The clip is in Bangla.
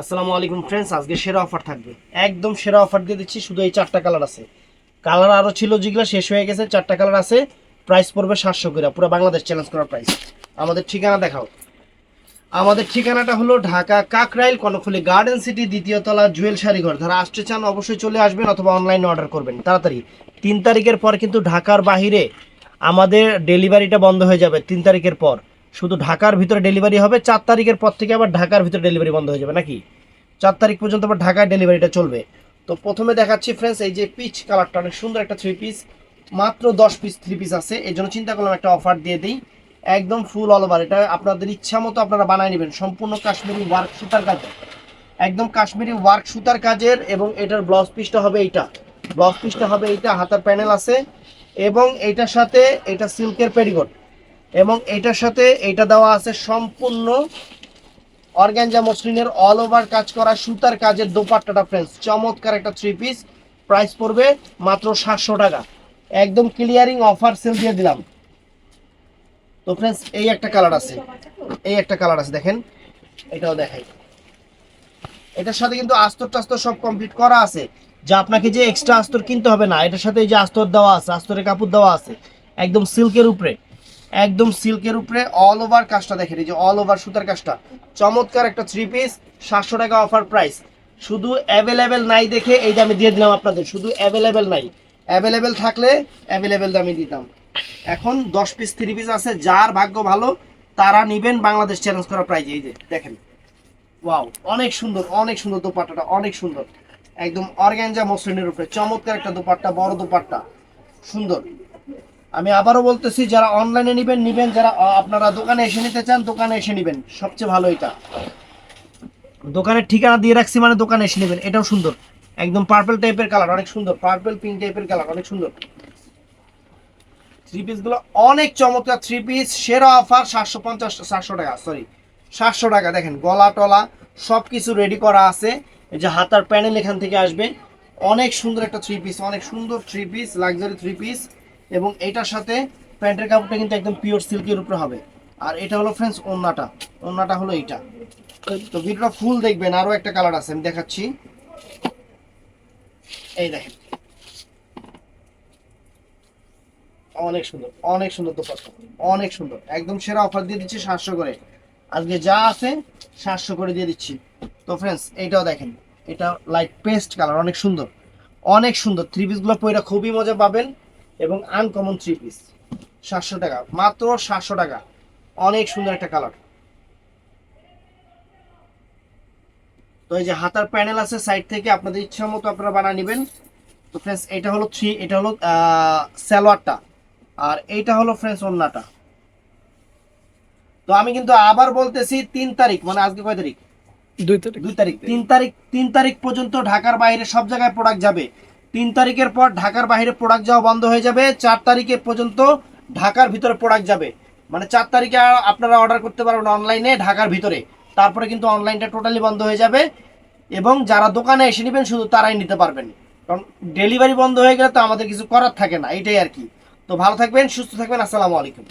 আসসালামু আলাইকুম ফ্রেন্ডস আজকে সেরা অফার থাকবে। একদম সেরা অফার দিয়ে দিচ্ছি, শুধু এই চারটা কালার আছে। কালার আরও ছিল যেগুলো শেষ হয়ে গেছে, চারটা কালার আছে প্রাইস পড়বে সাতশো করে, পুরো বাংলাদেশ চ্যালেঞ্জ করার প্রাইস আমাদের ঠিকানা দেখাও। আমাদের ঠিকানাটা হলো ঢাকা কাকরাইল কর্ণফুলি গার্ডেন সিটি দ্বিতীয় তলা, জুয়েল শাড়িঘর। যারা আসতে চান, অবশ্যই চলে আসবেন অথবা অনলাইনে অর্ডার করবেন। তাড়াতাড়ি। তিন তারিখের পর কিন্তু ঢাকার বাহিরে আমাদের ডেলিভারিটা বন্ধ হয়ে যাবে, তিন তারিখের পর। শুধু ঢাকার ভিতরে ডেলিভারি হবে, চার তারিখের পর থেকে আবার ঢাকার ভিতরে ডেলিভারি বন্ধ হয়ে যাবে, নাকি? চার তারিখ পর্যন্ত আবার ঢাকায় ডেলিভারিটা চলবে। তো প্রথমে দেখাচ্ছি ফ্রেন্ডস এই যে পিচ কালারটা অনেক সুন্দর একটা থ্রি পিস মাত্র দশ পিস থ্রি পিস আছে। এই জন্য চিন্তা করলাম একটা অফার দিয়ে দিই। একদম ফুল অল ওভার এটা আপনাদের ইচ্ছা মতো আপনারা বানিয়ে নেবেন। সম্পূর্ণ কাশ্মীরি ওয়ার্ক সুতার কাজের একদম কাশ্মীরি ওয়ার্ক সুতার কাজের এবং এটার ব্লাউজ পিসটা হবে এইটা। ব্লাউজ পিসটা হবে এইটা, হাতার প্যানেল আছে। এবং এইটার সাথে এটা সিল্কের পেরিগোট এবং এটার সাথে এটা দেওয়া আছে সম্পূর্ণ অর্গ্যানজা মসলিনের অল ওভার কাজ করা সুতার কাজের দোপাট্টাটা ফ্রেন্ডস চমৎকার একটা থ্রি পিস প্রাইস পড়বে মাত্র সাতশো টাকা। একদম ক্লিয়ারিং অফার সেল দিয়ে দিলাম। তো ফ্রেন্ডস এই একটা কালার আছে। এই একটা কালার আছে, দেখেন। এটাও দেখাই। এটার সাথে কিন্তু আস্তর টাস্তর সব কমপ্লিট করা আছে। যা আপনাকে যে এক্সট্রা আস্তর কিনতে হবে না, এটার সাথে এই যে আস্তর দেওয়া আছে, আস্তরের কাপড় দেওয়া আছে, একদম সিল্কের উপরে। একদম সিল্কের উপরে অল ওভার কাজটা দেখেন, এই যে অল ওভার সুতার কাজটা। চমৎকার একটা থ্রি পিস সাতশো টাকা অফার প্রাইস শুধু অ্যাভেলেবেল নাই দেখে এই দামে দিয়ে দিলাম আপনাদের, শুধু অ্যাভেলেবেল নাই। অ্যাভেলেবেল থাকলে অ্যাভেলেবেল দামে দিতাম। এখন দশ পিস থ্রি পিস আছে, যার ভাগ্য ভালো, তারা নিবেন বাংলাদেশ চ্যালেঞ্জ করা প্রাইজ এই যে দেখেন। ওয়াও অনেক সুন্দর অনেক সুন্দর দোপাট্টাটা, অনেক সুন্দর। একদম অর্গ্যানজা মসলিনের উপরে, চমৎকার একটা দোপাট্টা, বড় দোপাট্টা। সুন্দর। আমি আবারও বলতেছি, যারা অনলাইনে নেবেন নেবেন। যারা আপনারা দোকানে এসে নিতে চান, দোকানে এসে নেবেন। সবচেয়ে ভালো এটা। দোকানের ঠিকানা দিয়ে রাখছি মানে দোকানে এসে নেবেন। এটাও সুন্দর। একদম পার্পল টাইপের কালার অনেক সুন্দর। পার্পল পিঙ্ক টাইপের কালার অনেক সুন্দর। থ্রি পিসগুলো অনেক চমৎকার। থ্রি পিস সেরা অফার সাতশো পঞ্চাশ, সাতশো টাকা সরি সাতশো টাকা। দেখেন, গলা টলা সব কিছু রেডি করা আছে। এই যে হাতার প্যানেল এখান থেকে আসবে। অনেক সুন্দর একটা থ্রি পিস অনেক সুন্দর three piece luxury three piece এবং এটার সাথে প্যান্টের কাপড়টা কিন্তু একদম পিওর সিল্কের উপরে হবে। আর এটা হলো ফ্রেন্ডস ওন্নাটা। ওন্নাটা হলো এইটা। তো ভিডিওটা ফুল দেখবেন, আরও একটা কালার আছে, আমি দেখাচ্ছি। এই দেখেন। অনেক সুন্দর অনেক সুন্দর দোপাট্টা। অনেক সুন্দর। একদম সেরা অফার দিয়ে দিচ্ছি সাতশো করে। আজকে যা আছে, সাতশো করে দিয়ে দিচ্ছি। তো ফ্রেন্ডস এইটাও দেখেন। এটা লাইট পেস্ট কালার অনেক সুন্দর। অনেক সুন্দর। থ্রি পিসগুলো পরে খুবই মজা পাবেন। এবং আনকমন থ্রি পিস সাতশো টাকা মাত্র সাতশো টাকা। অনেক সুন্দর একটা কালার তো এই যে হাতার প্যানেল আছে সাইড থেকে আপনাদের ইচ্ছা মতো আপনারা বানিয়ে নেবেন। তো ফ্রেন্ডস এটা হলো থ্রি এটা হলো স্যালোয়ারটা আর এইটা হলো ফ্রেন্ডস ওন্নাটা তো আমি কিন্তু আবার বলতেছি তিন তারিখ মানে আজকে কয় তারিখ? দুই তারিখ। দুই তারিখ। তিন তারিখ তিন তারিখ পর্যন্ত ঢাকার বাইরে সব জায়গায় প্রোডাক্ট যাবে। তিন তারিখের পর ঢাকার বাইরে প্রোডাক্ট যাওয়া বন্ধ হয়ে যাবে। চার তারিখে পর্যন্ত ঢাকার ভিতরে প্রোডাক্ট যাবে। মানে চার তারিখে আপনারা অর্ডার করতে পারবেন অনলাইনে ঢাকার ভিতরে। তারপরে কিন্তু অনলাইনটা টোটালি বন্ধ হয়ে যাবে এবং যারা দোকানে এসে নেবেন শুধু তারাই নিতে পারবেন। কারণ ডেলিভারি বন্ধ হয়ে গেলে তো আমাদের কিছু করার থাকে না এটাই আর কি। তো ভালো থাকবেন, সুস্থ থাকবেন, আসসালামু আলাইকুম।